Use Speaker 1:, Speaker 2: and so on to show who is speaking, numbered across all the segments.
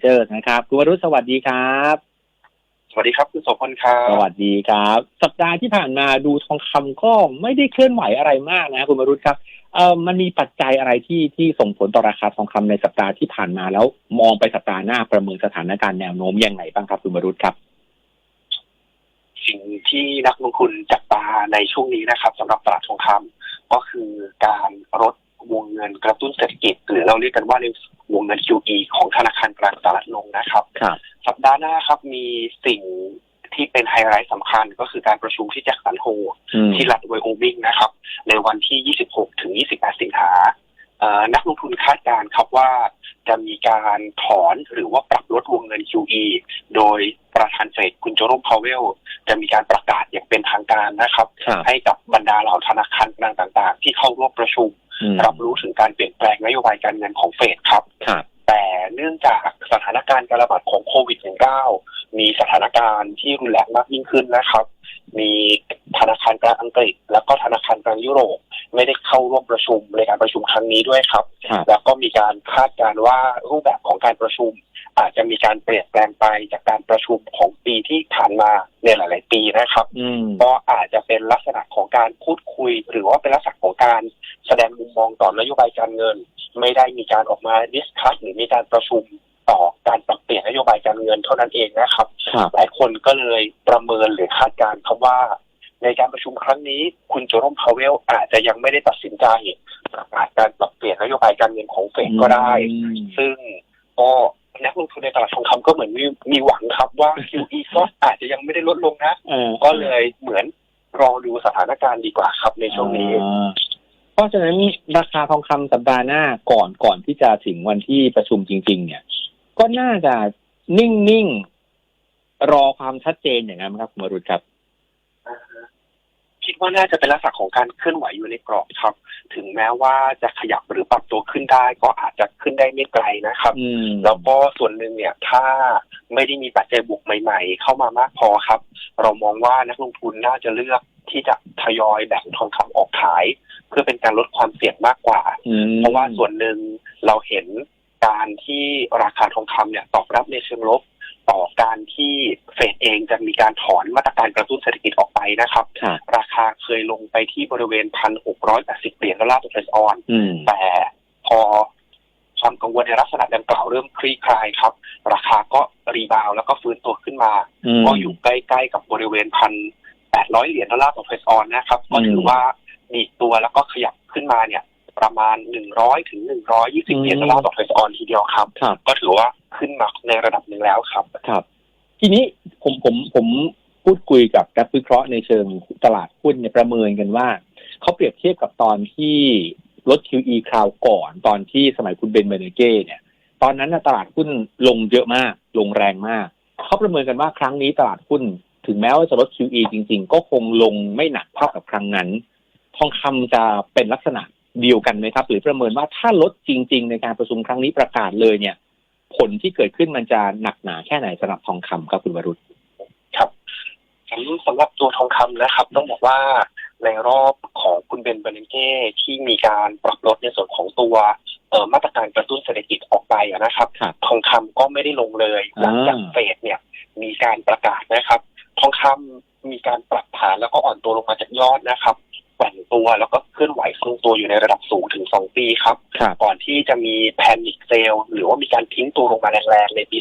Speaker 1: เจอร์นะครับคุณวรุษสวัสดีครับ
Speaker 2: สวัสดีครับคุณโสพลครับ
Speaker 1: สวัสดีครับ สัปดาห์ที่ผ่านมาดูทองคำก็ไม่ได้เคลื่อนไหวอะไรมากนะคุณวรุษครับเอ่อมันมีปัจจัยอะไรที่ที่ส่งผลต่อราคาทองคำในสัปดาห์ที่ผ่านมาแล้ว มองไปสัปดาห์หน้าประเมินสถานการณ์แนวโน้มยังไงบ้างครับคุณวรุษครับ
Speaker 2: สิ่งที่นักลงทุนจับตาในช่วงนี้นะครับสำหรับตลาดทองคำก็คือการลด วงเงินกระตุ้นเศรษฐกิจ หรือเราเรียกกันว่าในวงเงิน QE ของธนาคารกลางสหรัฐลงนะครับ
Speaker 1: ครับ
Speaker 2: สัปดาห์หน้าครับมีสิ่งที่เป็นไฮไลท์สำคัญก็คือการประชุมที่แจ็คสันโฮ
Speaker 1: อืม
Speaker 2: ที่รัฐไวโอมิงนะครับ ในวันที่ 26 ถึง 28 สิงหาเอ่อนักลงทุนคาดการณ์ครับว่าจะมีการถอนหรือว่าปรับลดวงเงิน QE โดยประธานเฟดคุณโจโรมพาวเวล จะมีการประกาศอย่างเป็นทางการนะครับ
Speaker 1: ครับ
Speaker 2: ให้กับบรรดาเหล่าธนาคารกลางต่าง ๆ ที่เข้าร่วมประชุม
Speaker 1: อืม
Speaker 2: รับรู้ถึงการเปลี่ยนแปลงนโยบายการเงินของเฟดครับ
Speaker 1: ครับ
Speaker 2: แต่เนื่องจากสถานการณ์การระบาดของโควิด -19 มีสถานการณ์ที่รุนแรงมากยิ่งขึ้นนะครับ มีธนาคารกลางอังกฤษ แล้วก็ธนาคารกลางยุโรปไม่ได้เข้าร่วมประชุมในการประชุมครั้งนี้ด้วยครับ
Speaker 1: ครับ
Speaker 2: แล้วก็มีการคาดการณ์ว่ารูปแบบของการประชุม อาจจะมีการเปลี่ยนแปลงไปจากการประชุมของปีที่ผ่านมาในหลาย ๆ ปีนะครับ
Speaker 1: อืม
Speaker 2: ก็อาจจะเป็นลักษณะของการพูดคุย หรือว่าเป็นลักษณะของการแสดงมุมมองต่อนโยบายการเงิน ไม่ได้มีการออกมาดิสคัสหรือมีการประชุมต่อการปรับเปลี่ยนนโยบายการเงินเท่านั้นเองนะครับ
Speaker 1: ครับ
Speaker 2: หลายคนก็เลยประเมินหรือคาดการณ์ครับว่า ในการประชุมครั้งนี้ คุณโจโรมพาวเวลอาจจะยังไม่ได้ตัดสินใจประกาศการปรับเปลี่ยนนโยบายการเงินของเฟดก็ได้
Speaker 1: อืม
Speaker 2: ซึ่งก็ นักลงทุนในตลาดทองคำก็เหมือนมีมีหวังครับว่า QE ก็อาจจะยังไม่ได้ลดลงนะ
Speaker 1: เออ
Speaker 2: ก็เลยเหมือนรอดูสถานการณ์ดีกว่าครับในช่วงนี้
Speaker 1: อ่าเพราะฉะนั้นราคาทองคำสัปดาห์หน้าก่อนก่อนที่จะถึงวันที่ประชุมจริง ๆ เนี่ย ก็น่าจะนิ่ง ๆ รอความชัดเจนอย่างนั้นไหมครับคุณวรุษครับ
Speaker 2: คิดว่าน่าจะเป็นลักษณะของการเคลื่อนไหวอยู่ในกรอบครับ ถึงแม้ว่าจะขยับหรือปรับตัวขึ้นได้ ก็อาจจะขึ้นได้ไม่ไกลนะครับ
Speaker 1: อืม
Speaker 2: แล้วก็ส่วนหนึ่งเนี่ยถ้าไม่ได้มีปัจจัยบวกใหม่ ๆ เข้ามามากพอครับ เรามองว่านักลงทุนน่าจะเลือกที่จะทยอยแบ่งทองคำออกขาย เพื่อเป็นการลดความเสี่ยงมากกว่า
Speaker 1: อืม
Speaker 2: เพราะว่าส่วนหนึ่งเราเห็นการที่ราคาทองคำเนี่ยตอบรับในเชิงลบ ต่อการที่เฟดเองจะมีการถอนมาตรการกระตุ้นเศรษฐกิจออกไปนะครับ
Speaker 1: ครับ
Speaker 2: ราคาเคยลงไปที่บริเวณพันหกร้อยแปดสิบเหรียญดอลลาร์ต่อเฟสออน
Speaker 1: อืม
Speaker 2: แต่พอความกังวลในลักษณะดังกล่าวเริ่มคลี่คลายครับ ราคาก็รีบาวด์แล้วก็ฟื้นตัวขึ้นมา
Speaker 1: ม
Speaker 2: ก็อยู่ใกล้ๆกับบริเวณพันแปดร้อยเหรียญดอลลาร์ต่อเฟสออนนะครับ ก็ถือว่ามีตัวแล้วก็ขยับขึ้นมาเนี่ย ประมาณหนึ่งร้อยถึงหนึ่งร้อยยี่สิบเหรียญดอลลาร์ต่อเฟสออนทีเดียวครับ
Speaker 1: ครับ
Speaker 2: ก็ถือว่า ขึ้นมาในระดับหนึ่งแล้วครับ
Speaker 1: ครับ ทีนี้ผมผมผมพูดคุยกับนักวิเคราะห์ในเชิงตลาดหุ้นเนี่ยประเมินกันว่า เขาเปรียบเทียบกับตอนที่ลด QE คราวก่อนตอนที่สมัยคุณเบนเบเนเก้เนี่ย ตอนนั้นตลาดหุ้นลงเยอะมาก ลงแรงมาก เขาประเมินกันว่าครั้งนี้ตลาดหุ้นถึงแม้ว่าจะลด QE จริง ๆ ก็คงลงไม่หนักเท่ากับครั้งนั้น ทองคำจะเป็นลักษณะเดียวกันไหมครับ หรือประเมินว่าถ้าลดจริง ๆ ในการประชุมครั้งนี้ประกาศเลยเนี่ย ผลที่เกิดขึ้นมันจะหนักหนาแค่ไหนสำหรับทองคำครับคุณวรุษ
Speaker 2: ครับสำสำหรับตัวทองคำนะครับ ต้องบอกว่าในรอบของคุณเบนเบเนเก้ที่มีการปรับลดในส่วนของตัวเอ่อมาตรการกระตุ้นเศรษฐกิจออกไปอะนะครับ
Speaker 1: ครับ
Speaker 2: ทองคำก็ไม่ได้ลงเลยหลังจาก
Speaker 1: อ่า
Speaker 2: เฟดเนี่ย มีการประกาศนะครับ ทองคำมีการปรับฐานแล้วก็อ่อนตัวลงมาจากยอดนะครับแกว่ง ตัว แล้วก็เคลื่อนไหวทรงตัวอยู่ในระดับสูงถึง 2 ปีครับ
Speaker 1: ครับ
Speaker 2: ก่อนที่จะมีแพนิคเซลหรือว่ามีการทิ้งตัวลงมาแรงๆในปี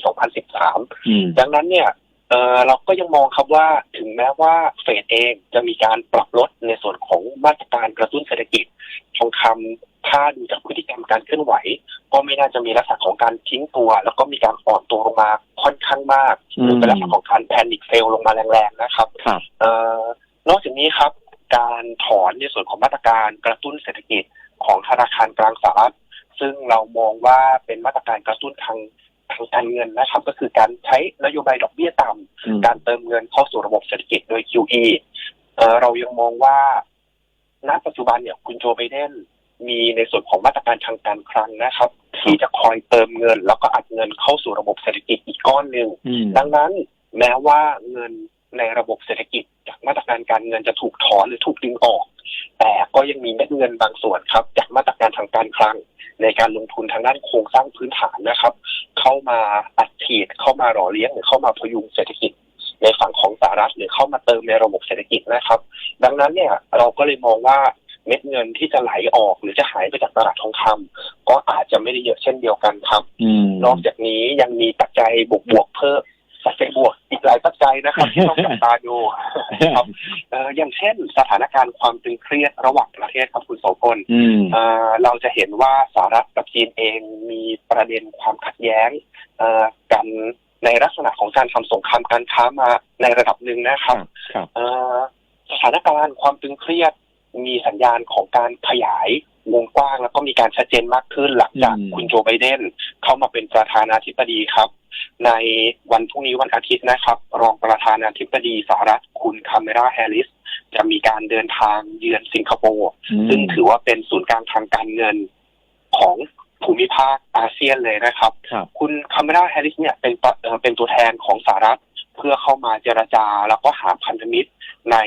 Speaker 2: 2013
Speaker 1: อืม
Speaker 2: ดังนั้นเนี่ยเอ่อเราก็ยังมองครับว่าถึงแม้ว่าเฟดเองจะมีการปรับลดในส่วนของมาตรการกระตุ้นเศรษฐกิจทองคำถ้าดูจากพฤติกรรมการเคลื่อนไหว ก็ไม่น่าจะมีลักษณะของการทิ้งตัว แล้วก็มีการอ่อนตัวลงมาค่อนข้างมากหรือเป็นลักษณะของการแพนิคเซลลงมาแรงๆนะครับ
Speaker 1: ครับ
Speaker 2: เอ่อนอกจากนี้ครับ การถอนในส่วนของมาตรการกระตุ้นเศรษฐกิจของธนาคารกลางสหรัฐ ซึ่งเรามองว่าเป็นมาตรการกระตุ้นทางทางการเงินนะครับ ก็คือการใช้นโยบายดอกเบี้ยต่ำ
Speaker 1: อืม
Speaker 2: การเติมเงินเข้าสู่ระบบเศรษฐกิจโดย QE เอ่อเรายังมองว่าณปัจจุบันเนี่ยคุณโจไบเดนมีในส่วนของมาตรการทางการคลังนะครับ ที่จะคอยเติมเงิน แล้วก็อัดเงินเข้าสู่ระบบเศรษฐกิจอีกก้อนหนึ่ง
Speaker 1: อืม
Speaker 2: ดังนั้นแม้ว่าเงิน ในระบบเศรษฐกิจจากมาตรการการเงินจะถูกถอนหรือถูกดึงออก แต่ก็ยังมีเม็ดเงินบางส่วนครับ จากมาตรการทางการคลัง ในการลงทุนทางด้านโครงสร้างพื้นฐานนะครับ เข้ามาอัดฉีดเข้ามาหล่อเลี้ยงหรือเข้ามาพยุงเศรษฐกิจ ในฝั่งของสหรัฐหรือเข้ามาเติมในระบบเศรษฐกิจนะครับ ดังนั้นเนี่ยเราก็เลยมองว่าเม็ดเงินที่จะไหลออกหรือจะหายไปจากตลาดทองคำก็อาจจะไม่ได้เยอะเช่นเดียวกันครับ
Speaker 1: อืม
Speaker 2: นอกจากนี้ยังมีปัจจัยบวกบวกๆเพิ่มปัจจัยบวกอีก หลายปัจจัยนะครับที่ต้องจับตาดูครับเอ่ออย่างเช่นสถานการณ์ความตึงเครียดระหว่างประเทศครับคุณโสพล
Speaker 1: อืม
Speaker 2: เอ่อเราจะเห็นว่าสหรัฐกับจีนเองมีประเด็นความขัดแย้งเอ่อกันในลักษณะของการทำสงครามการค้ามาในระดับหนึ่งนะครับ
Speaker 1: ครับ
Speaker 2: เอ่อสถานการณ์ความตึงเครียดมีสัญญาณของการขยายวงกว้างแล้วก็มีการชัดเจนมากขึ้นหลังจาก
Speaker 1: อืม
Speaker 2: คุณโจไบเดนเข้ามาเป็นประธานาธิบดีครับ ในวันพรุ่งนี้วันอาทิตย์นะครับ รองประธานาธิบดีสหรัฐคุณคาเมราแฮร์ริสจะมีการเดินทางเยือนสิงคโปร์ซึ่งถือว่าเป็นศูนย์กลางทางการเงินของภูมิภาคอาเซียนเลยนะครับ
Speaker 1: ครับ
Speaker 2: คุณคาเมราแฮร์ริสเนี่ยเป็นปะเอ่อเป็นตัวแทนของสหรัฐเพื่อเข้ามาเจรจาแล้วก็หาพันธมิตรใน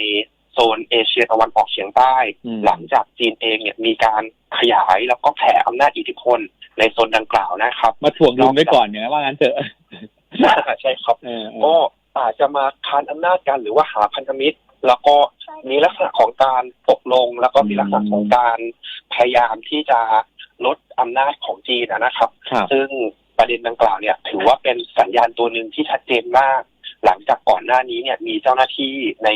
Speaker 2: โซนเอเชียตะวันออกเฉียงใต้
Speaker 1: อืม
Speaker 2: หลังจากจีนเองเนี่ยมีการขยายแล้วก็แผ่อำนาจอิทธิพลในโซนดังกล่าวนะครับ
Speaker 1: มาถ่วงดุลไว้ก่อนเนี่ยว่างั้นเถอะ
Speaker 2: ใช่ครับ
Speaker 1: เออเออ
Speaker 2: ก็อาจจะมาคานอำนาจกันหรือว่าหาพันธมิตร แล้วก็มีลักษณะของการตกลง แล้วก็มีลักษณะของการพยายามที่จะลดอำนาจของจีนนะครับ
Speaker 1: ครับ
Speaker 2: ซึ่งประเด็นดังกล่าวเนี่ยถือว่าเป็นสัญญาณตัวหนึ่งที่ชัดเจนมาก หลังจากก่อนหน้านี้เนี่ยมีเจ้าหน้าที่ใน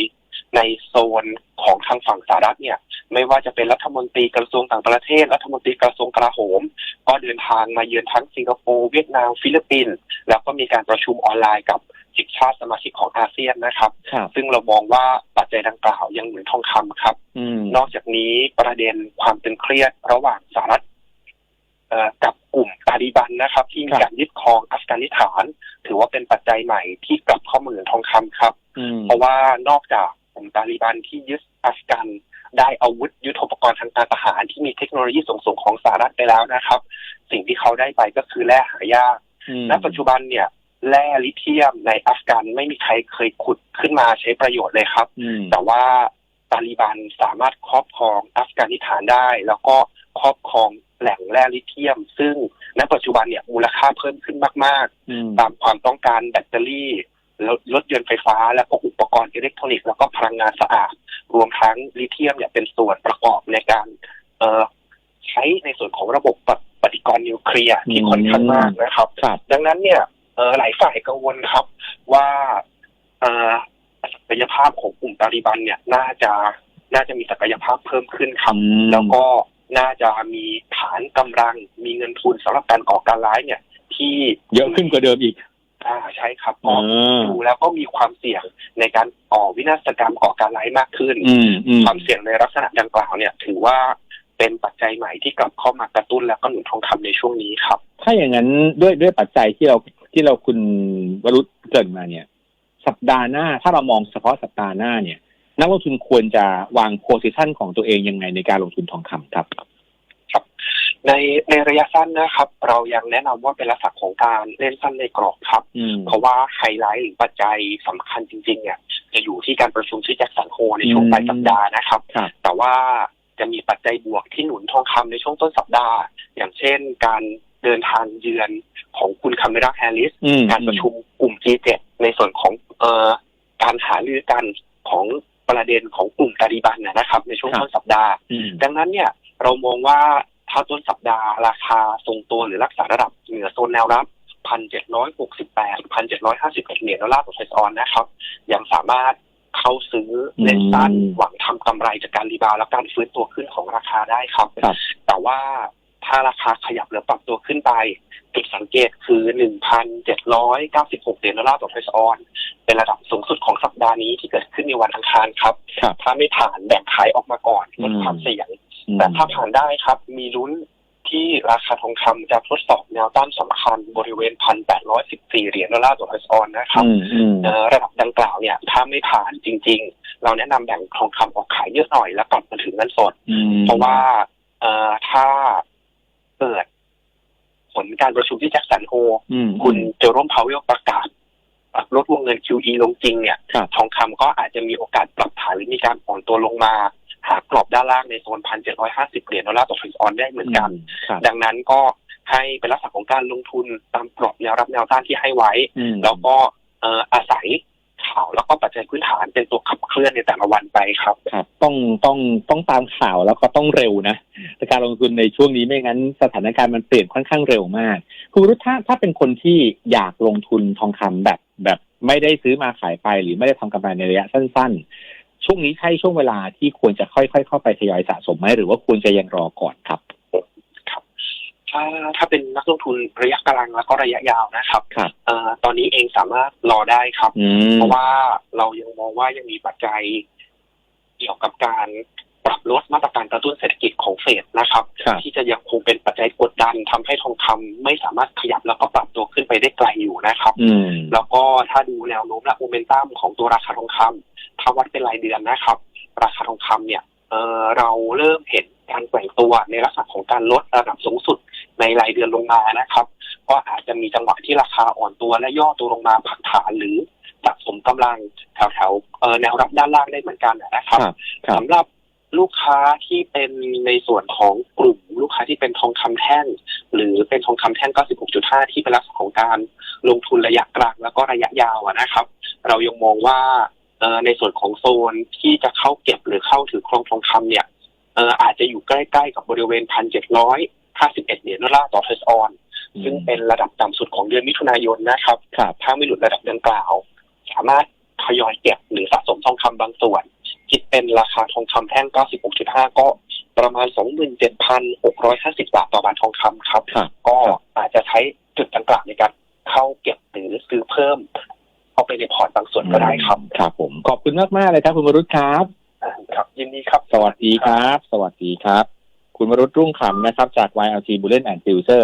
Speaker 2: ในโซนของทางฝั่งสหรัฐเนี่ย ไม่ว่าจะเป็นรัฐมนตรีกระทรวงต่างประเทศ รัฐมนตรีกระทรวงกลาโหม ก็เดินทางมาเยือนทั้งสิงคโปร์เวียดนามฟิลิปปินส์แล้วก็มีการประชุมออนไลน์กับสิบชาติสมาชิกของอาเซียนนะครับ
Speaker 1: ครับ
Speaker 2: ซึ่งเรามองว่าปัจจัยดังกล่าวยังเหมือนทองคำครับ
Speaker 1: อืม
Speaker 2: นอกจากนี้ประเด็นความตึงเครียดระหว่างสหรัฐเอ่อกับกลุ่มตาลีบันนะครับ ที่มีการยึดครองอัฟกานิสถาน ถือว่าเป็นปัจจัยใหม่ที่กลับเข้ามาเหมือนทองคำครับ
Speaker 1: อืม
Speaker 2: เพราะว่านอกจาก กลุ่มตาลีบันที่ยึดอัฟกันได้อาวุธยุทโธปกรณ์ทางการทหารที่มีเทคโนโลยีสูงๆของสหรัฐไปแล้วนะครับ สิ่งที่เขาได้ไปก็คือแร่หายาก
Speaker 1: อืม
Speaker 2: ณปัจจุบันเนี่ยแร่ลิเธียมในอัฟกันไม่มีใครเคยขุดขึ้นมาใช้ประโยชน์เลยครับ
Speaker 1: อืม
Speaker 2: แต่ว่าตาลีบันสามารถครอบครองอัฟกานิสถานได้ แล้วก็ครอบครองแหล่งแร่ลิเธียม ซึ่งณปัจจุบันเนี่ยมูลค่าเพิ่มขึ้นมาก
Speaker 1: อืม
Speaker 2: ๆตามความต้องการแบตเตอรี่ รถรถยนต์ไฟฟ้า และก็อุปกรณ์อิเล็กทรอนิกส์แล้วก็พลังงานสะอาด รวมทั้งลิเธียมเนี่ยเป็นส่วนประกอบในการเอ่อใช้ในส่วนของระบบปฏิปฏิกรณ์นิวเคลียร์ที่ค่อนข้างมากนะครับ
Speaker 1: ครับ
Speaker 2: ดังนั้นเนี่ยเอ่อหลายฝ่ายกังวลครับว่าเอ่อศักยภาพของกลุ่มตาลีบันเนี่ยน่าจะน่าจะมีศักยภาพเพิ่มขึ้นครับ
Speaker 1: อืม
Speaker 2: แล้วก็น่าจะมีฐานกำลังมีเงินทุนสำหรับการก่อการร้ายเนี่ย ที่
Speaker 1: เยอะขึ้นกว่าเดิมอีก
Speaker 2: อ่าใช่ครับ
Speaker 1: อ๋อ
Speaker 2: ดูแล้วก็มีความเสี่ยงในการก่อวินาศกรรมก่อการร้ายมากขึ้น
Speaker 1: อืมอืม
Speaker 2: ความเสี่ยงในลักษณะดังกล่าวเนี่ย ถือว่าเป็นปัจจัยใหม่ที่กลับเข้ามากระตุ้นแล้วก็หนุนทองคำในช่วงนี้ครับ
Speaker 1: ถ้าอย่างนั้นด้วยด้วยปัจจัยที่เราที่เราคุณวรุษเกรินมาเนี่ย สัปดาห์หน้าถ้าเรามองเฉพาะสัปดาห์หน้าเนี่ย นักลงทุนควรจะวางโพซิชันของตัวเองยังไงในการลงทุนทองคำครับ
Speaker 2: ในในระยะสั้นนะครับ เรายังแนะนำว่าเป็นลักษณะของการเล่นสั้นในกรอบครับ
Speaker 1: อืม
Speaker 2: เพราะว่าไฮไลท์หรือปัจจัยสำคัญจริงๆเนี่ยจะอยู่ที่การประชุมที่แจ็คสันโฮในช่วงปลายสัปดาห์นะครับ
Speaker 1: ครับ
Speaker 2: แต่ว่าจะมีปัจจัยบวกที่หนุนทองคำในช่วงต้นสัปดาห์ อย่างเช่นการเดินทางเยือนของคุณคาเมราแฮร์ริส
Speaker 1: อืม
Speaker 2: การประชุมกลุ่ม G7 ในส่วนของเอ่อการหารือกันของประเด็นของกลุ่มตาลีบันนะนะครับ ในช่วงต้นสัปดาห์
Speaker 1: อืม
Speaker 2: ดังนั้นเนี่ยเรามองว่า ถ้าต้นสัปดาห์ราคาทรงตัวหรือรักษาระดับเหนือโซนแนวรับพันเจ็ดร้อยหกสิบแปดพันเจ็ดร้อยห้าสิบเหรียญดอลลาร์ต่อไทออนนะครับ ยังสามารถเข้าซื้อเล่นสั้น
Speaker 1: อืม
Speaker 2: หวังทำกำไรจากการรีบาวด์และการฟื้นตัวขึ้นของราคาได้ครับ
Speaker 1: ครับ
Speaker 2: แต่ว่าถ้าราคาขยับหรือปรับตัวขึ้นไป จุดสังเกตคือ 1,796 เหรียญดอลลาร์ต่อไทออน เป็นระดับสูงสุดของสัปดาห์นี้ที่เกิดขึ้นในวันอังคารครับ
Speaker 1: ครับ
Speaker 2: ถ้าไม่ผ่านแบ่งขายออกมาก่อนลดความเสี่ยง
Speaker 1: อืม
Speaker 2: แต่ถ้าผ่านได้ครับ มีลุ้นที่ราคาทองคำจะทดสอบแนวต้านสำคัญบริเวณ1,814เหรียญดอลลาร์ต่อออนซ์นะครับ
Speaker 1: อืมอืม
Speaker 2: เอ่อระดับดังกล่าวเนี่ย ถ้าไม่ผ่านจริง ๆ เราแนะนำแบ่งทองคำออกขายเยอะหน่อยแล้วกลับมาถึงเงินสด
Speaker 1: อืม
Speaker 2: เพราะว่าเอ่อถ้าเกิดผลการประชุมที่แจ็คสันโฮ
Speaker 1: อืม
Speaker 2: คุณเจอร่มพาวเวลประกาศปรับลดวงเงิน QE ลงจริงเนี่ย
Speaker 1: ครับ
Speaker 2: ทองคำก็อาจจะมีโอกาสปรับฐานหรือมีการอ่อนตัวลงมา หากรอบด้านล่างในโซนพันเจ็ดร้อยห้าสิบเหรียญดอลลาร์ต่อทรัลออนได้เหมือนกัน
Speaker 1: ครับ
Speaker 2: ดังนั้นก็ให้เป็นลักษณะของการลงทุนตามกรอบแนวรับแนวต้านที่ให้ไว้
Speaker 1: อืม
Speaker 2: แล้วก็เอ่ออาศัยข่าวแล้วก็ปัจจัยพื้นฐานเป็นตัวขับเคลื่อนในแต่ละวันไปครับ
Speaker 1: ครับต้องต้องต้องตามข่าวแล้วก็ต้องเร็วนะในการลงทุนในช่วงนี้ไม่งั้นสถานการณ์มันเปลี่ยนค่อนข้างเร็วมากคุณวรุษถ้าถ้าเป็นคนที่อยากลงทุนทองคำแบบแบบไม่ได้ซื้อมาขายไปหรือไม่ได้ทำกำไรในระยะสั้น ๆ ช่วงนี้ใช่ช่วงเวลาที่ควรจะค่อยๆ เข้าไปทยอยสะสมไหมหรือว่าควรจะยังรอก่อนครับ
Speaker 2: ถ้าถ้าเป็นนักลงทุนระยะกลางแล้วก็ระยะยาวนะครับ
Speaker 1: ครับ
Speaker 2: เอ่อตอนนี้เองสามารถรอได้ครับ
Speaker 1: อืม
Speaker 2: เพราะว่าเรายังมองว่ายังมีปัจจัยเกี่ยวกับการ ปรับลดมาตรการกระตุ้นเศรษฐกิจของเฟดนะครับ
Speaker 1: ครับ
Speaker 2: ที่จะยังคงเป็นปัจจัยกดดันทำให้ทองคำไม่สามารถขยับแล้วก็ปรับตัวขึ้นไปได้ไกลอยู่นะครับ
Speaker 1: อืม
Speaker 2: แล้วก็ถ้าดูแนวโน้มและโมเมนตัมของตัวราคาทองคำถ้าวัดเป็นรายเดือนนะครับ ราคาทองคำเนี่ยเออเราเริ่มเห็นการแกว่งตัวในลักษณะของการลดระดับสูงสุดในรายเดือนลงมานะครับ ก็อาจจะมีจังหวะที่ราคาอ่อนตัวและย่อตัวลงมาผักฐานหรือสะสมกำลังแถวๆเอ่อแนวรับด้านล่างได้เหมือนกันนะครับ
Speaker 1: ครับครับ
Speaker 2: สำหรับ ลูกค้าที่เป็นในส่วนของกลุ่มลูกค้าที่เป็นทองคำแท่ง หรือเป็นทองคำแท่ง 96.5 ที่เป็นลักษณะของการลงทุนระยะกลางแล้วก็ระยะยาวอะนะครับ เรายังมองว่าเอ่อในส่วนของโซนที่จะเข้าเก็บหรือเข้าถือครองทองคำเนี่ยเอ่ออาจจะอยู่ใกล้ๆกับบริเวณ 1,751 เหรียญดอลลาร์ต่อเทรสออน ซึ่งเป็นระดับต่ำสุดของเดือนมิถุนายนนะครับ
Speaker 1: ครับ
Speaker 2: ถ้าไม่หลุดระดับดังกล่าว สามารถทยอยเก็บหรือสะสมทองคำบางส่วน คิดเป็นราคาทองคำแท่ง 96.5 ก็ประมาณ 27,650 บาทต่อบาททองคำครับ
Speaker 1: ครับ
Speaker 2: ก็อาจจะใช้จุดดังกล่าวในการเข้าเก็บหรือซื้อเพิ่มเข้าไปในพอร์ตบางส่วนก็ได้ครับ
Speaker 1: ครับผมขอบคุณมากๆเลยครับ คุณวรุษครับ
Speaker 2: อ่าครับ ยินดีครับ
Speaker 1: สวัสดีครับ สวัสดีครับ คุณวรุษรุ่งขำนะครับ จาก YLG Bullion and Filter